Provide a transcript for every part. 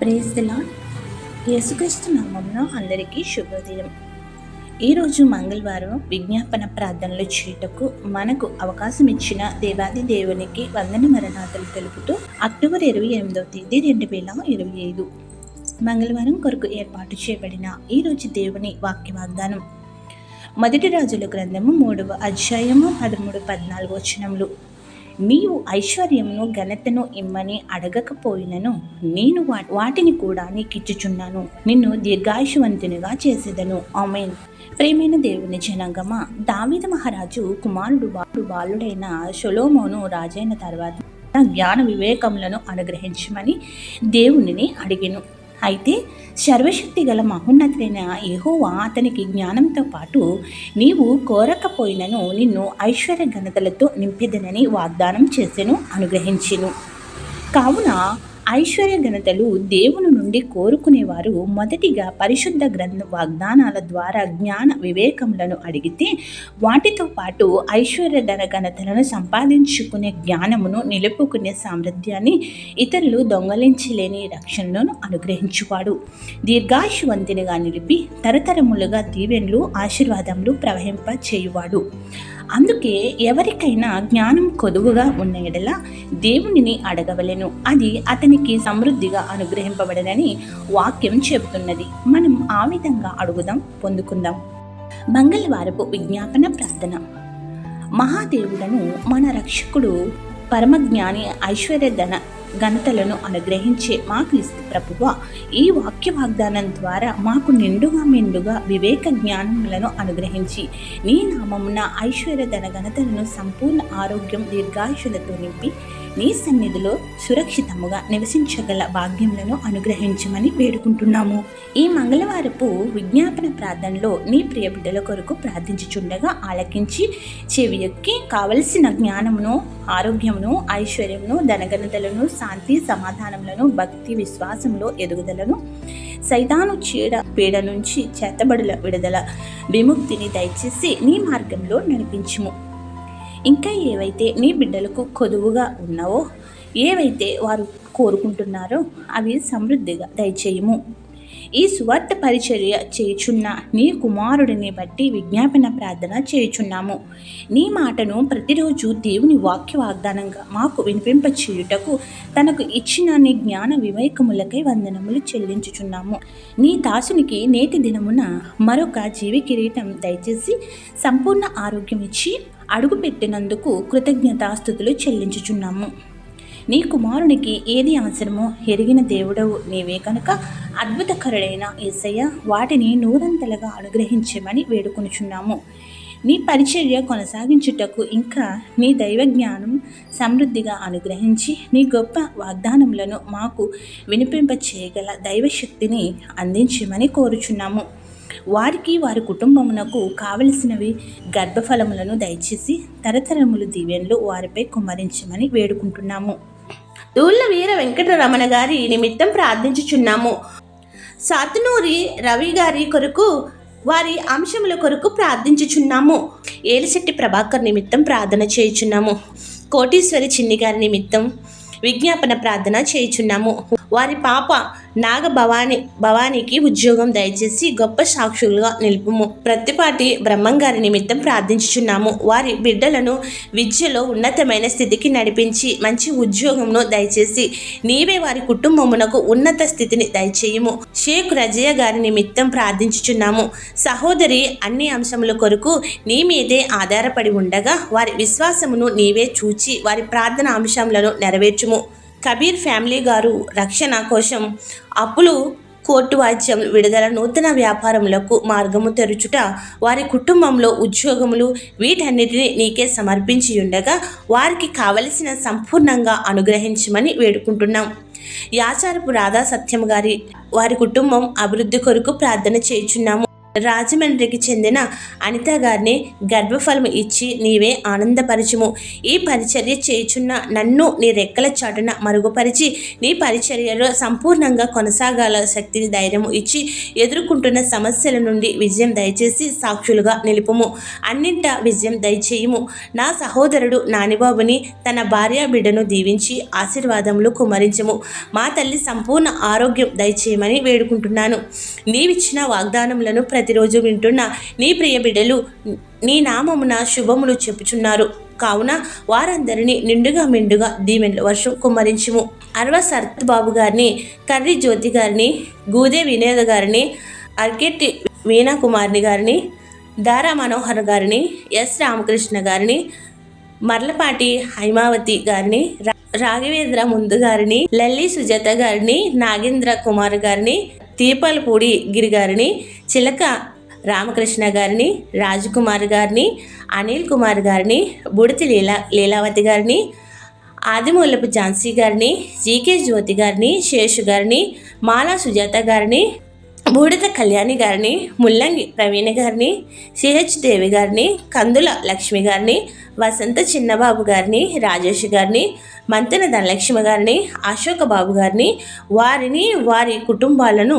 Praise the lord యేసుక్రీస్తు నామంలో అందరికీ శుభోదయం. ఈరోజు మంగళవారం విజ్ఞాపన ప్రార్థనలు చేయటకు మనకు అవకాశం ఇచ్చిన దేవాది దేవునికి వందన మరణాతలు తెలుపుతూ అక్టోబర్ ఇరవై ఎనిమిదవ తేదీ రెండు వేల ఇరవై ఐదు మంగళవారం కొరకు ఏర్పాటు చేయబడిన ఈరోజు దేవుని వాక్య వాగ్దానం మొదటి రాజుల గ్రంథము మూడవ అధ్యాయము పదమూడు పద్నాలుగు వచనములు. నీవు ఐశ్వర్యమును ఘనతను ఇమ్మని అడగకపోయినను నేను వా- వాటిని కూడా నీకిచ్చుచున్నాను. నిన్ను దీర్ఘాయుషవంతునిగా చేసేదను. ఆమెన్. ప్రేమైన దేవుని జనాంగమా దావిద మహారాజు కుమారుడు బాలుడు బాలుడైన షొలోమోను రాజైన తర్వాత జ్ఞాన వివేకములను అనుగ్రహించమని దేవునిని అడిగెను. అయితే సర్వశక్తి గల మహోన్నతుడైన యహోవా అతనికి జ్ఞానంతో పాటు నీవు కోరకపోయినను నిన్ను ఐశ్వర్య ఘనతలతో నింపెదనని వాగ్దానం చేసెను అనుగ్రహించెను. కావున ఐశ్వర్య ఘనతలు దేవుని నుండి కోరుకునేవారు. మొదటిగా పరిశుద్ధ గ్రంథ వాగ్దానాల ద్వారా జ్ఞాన వివేకములను అడిగితే వాటితో పాటు ఐశ్వర్య ధన ఘనతలను సంపాదించుకునే జ్ఞానమును నిలుపుకునే సామర్థ్యాన్ని ఇతరులు దొంగలించలేని రక్షణను అనుగ్రహించువాడు. దీర్ఘాయువంతినిగా నిలిపి తరతరములుగా దీవెన్లు ఆశీర్వాదములు ప్రవహింప చేయువాడు అందుకే ఎవరికైనా జ్ఞానం కొదువుగా ఉన్న ఎడల దేవునిని అడగవలెను. అది అతనికి సమృద్ధిగా అనుగ్రహింపబడనని వాక్యం చెబుతున్నది. మనం ఆ విధంగా అడుగుదాం పొందుకుందాం. మంగళవారపు విజ్ఞాపన ప్రార్థన. మహాదేవుడను మన రక్షకుడు పరమజ్ఞాని ఐశ్వర్యధన ఘనతలను అనుగ్రహించే మా క్రీస్తు ప్రభువ ఈ వాక్య వాగ్దానం ద్వారా మాకు నిండుగా మెండుగా వివేక జ్ఞానములను అనుగ్రహించి నీ నామమున ఐశ్వర్యధన ఘనతలను సంపూర్ణ ఆరోగ్యం దీర్ఘాయుషులతో నింపి నీ సన్నిధిలో సురక్షితముగా నివసించగల భాగ్యములను అనుగ్రహించమని వేడుకుంటున్నాము. ఈ మంగళవారపు విజ్ఞాపన ప్రార్థనలో నీ ప్రియ బిడ్డల కొరకు ప్రార్థించుచుండగా ఆలకించి చెవి ఎక్కి కావలసిన జ్ఞానమును ఆరోగ్యమును ఐశ్వర్యమును ధనఘనతలను శాంతి సమాధానములను భక్తి విశ్వాసంలో ఎదుగుదలను సైతాను చీడ పీడ నుంచి చేతబడుల విడుదల విముక్తిని దయచేసి నీ మార్గంలో నడిపించుము. ఇంకా ఏవైతే నీ బిడ్డలకు కొదువుగా ఉన్నావో ఏవైతే వారు కోరుకుంటున్నారో అవి సమృద్ధిగా దయచేయము. ఈ సువార్త పరిచర్య చేయుచున్న నీ కుమారుడిని బట్టి విజ్ఞాపన ప్రార్థన చేయుచున్నాము. నీ మాటను ప్రతిరోజు దేవుని వాక్య వాగ్దానంగా మాకు వినిపింప చేయుటకు తనకు ఇచ్చిన నీ జ్ఞాన వివేకములకై వందనములు చెల్లించుచున్నాము. నీ దాసునికి నేటి దినమున మరొక జీవి కిరీటం దయచేసి సంపూర్ణ ఆరోగ్యం ఇచ్చి అడుగుపెట్టినందుకు కృతజ్ఞతాస్థుతులు చెల్లించుచున్నాము. నీ కుమారునికి ఏది అవసరమో ఎరిగిన దేవుడవు నీవే కనుక. అద్భుతకరుడైన ఏసయ్య వాటిని నూరంతలుగా అనుగ్రహించమని వేడుకొనుచున్నాము. నీ పరిచర్య కొనసాగించుటకు ఇంకా నీ దైవ జ్ఞానం సమృద్ధిగా అనుగ్రహించి నీ గొప్ప వాగ్దానములను మాకు వినిపింప చేయగల దైవశక్తిని అందించమని కోరుచున్నాము. వారికి వారి కుటుంబమునకు కావలసినవి గర్భఫలములను దయచేసి తరతరములు దీవెనలు వారిపై కుమ్మరించమని వేడుకుంటున్నాము. దూళ్ళ వీర వెంకటరమణ గారి నిమిత్తం ప్రార్థించుచున్నాము. సాతునూరి రవి గారి కొరకు వారి అంశముల కొరకు ప్రార్థించుచున్నాము. ఏలిశెట్టి ప్రభాకర్ నిమిత్తం ప్రార్థన చేయుచున్నాము. కోటీశ్వరి చిన్ని గారి నిమిత్తం విజ్ఞాపన ప్రార్థన చేయుచున్నాము. వారి పాప నాగ భవాని భవానీకి ఉద్యోగం దయచేసి గొప్ప సాక్షులుగా నిలుపుము. ప్రతిపాటి బ్రహ్మంగారి నిమిత్తం ప్రార్థించుచున్నాము. వారి బిడ్డలను విద్యలో ఉన్నతమైన స్థితికి నడిపించి మంచి ఉద్యోగంను దయచేసి నీవే వారి కుటుంబమునకు ఉన్నత స్థితిని దయచేయము. షేక్ రజయ్య గారి నిమిత్తం ప్రార్థించుచున్నాము. సహోదరి అన్ని అంశముల కొరకు నీ మీదే ఆధారపడి ఉండగా వారి విశ్వాసమును నీవే చూచి వారి ప్రార్థన అంశములను నెరవేర్చుము. కబీర్ ఫ్యామిలీ గారు రక్షణ కోసం అప్పులు కోర్టు వాద్యం విడుదల నూతన వ్యాపారములకు మార్గము తెరుచుట వారి కుటుంబంలో ఉద్యోగములు వీటన్నిటిని నీకే సమర్పించి ఉండగా వారికి కావలసిన సంపూర్ణంగా అనుగ్రహించమని వేడుకుంటున్నాం. యాచారపు రాధా సత్యం గారి వారి కుటుంబం అభివృద్ధి కొరకు ప్రార్థన చేయుచున్నాము. రాజమండ్రికి చెందిన అనిత గారిని గర్భఫలం ఇచ్చి నీవే ఆనందపరచుము. ఈ పరిచర్య చేయుచున్న నన్ను నీ రెక్కల చాటున మరుగుపరిచి నీ పరిచర్యలో సంపూర్ణంగా కొనసాగాల శక్తిని ధైర్యము ఇచ్చి ఎదుర్కొంటున్న సమస్యల నుండి విజయం దయచేసి సాక్షులుగా నిలుపుము. అన్నింట విజయం దయచేయము. నా సహోదరుడు నానిబాబుని తన భార్య బిడ్డను దీవించి ఆశీర్వాదములు కుమరించము. మా తల్లి సంపూర్ణ ఆరోగ్యం దయచేయమని వేడుకుంటున్నాను. నీవిచ్చిన వాగ్దానములను ప్రతి ప్రతిరోజు వింటున్న నీ ప్రియ బిడ్డలు నీ నామమున శుభములు చెప్పుచున్నారు. కావున వారందరినీ నిండుగా మిండుగా దీవెనల వర్షం కుమ్మరించుము. అరవ శరత్ బాబు గారిని కర్రి జ్యోతి గారిని గూదే వినోద గారిని అర్కెట్టి వీణా కుమార్ని గారిని దారా మనోహర్ గారిని ఎస్ రామకృష్ణ గారిని మర్లపాటి హైమావతి గారిని రా- రాఘవేంద్ర ముందు గారిని లల్లి సుజాత గారిని నాగేంద్ర కుమార్ గారిని తీపలపూడి గిరి గారిని చిలక రామకృష్ణ గారిని రాజకుమార్ గారిని అనిల్ కుమార్ గారిని బుడితి లీలా లీలావతి గారిని ఆదిమూలపు ఝాన్సీ గారిని జీకే జ్యోతి గారిని శేషు గారిని మాలా సుజాత గారిని బూడిద కళ్యాణి గారిని ముల్లంగి ప్రవీణ గారిని సిహెచ్ దేవి గారిని కందుల లక్ష్మి గారిని వసంత చిన్నబాబు గారిని రాజేష్ గారిని మంతెన ధనలక్ష్మి గారిని అశోక బాబు గారిని వారిని వారి కుటుంబాలను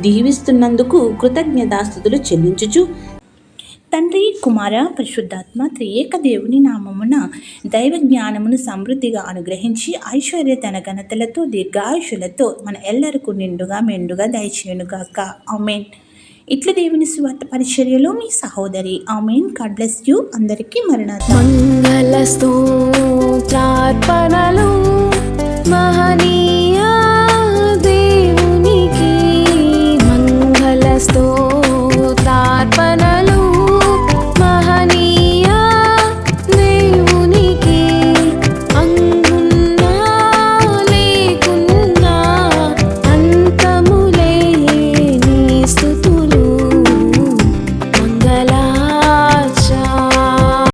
దీవిస్తున్నందుకు కృతజ్ఞతాస్థుతులు చెల్లించుచు. తండ్రి కుమార పరిశుద్ధాత్మ త్రియేక దేవుని నామమున దైవ జ్ఞానమును సమృద్ధిగా అనుగ్రహించి ఐశ్వర్య తన ఘనతలతో దీర్ఘాయుషులతో మన ఎల్లరకు నిండుగా మెండుగా దయచేయునుగాక ఆమెన్. ఇట్ల దేవుని స్వార్థ పరిచర్యలో మీ సహోదరి ఆమెన్. God bless you. అందరికీ మరణాత మంగళ స్తోత్రార్పణలు. మహనీయ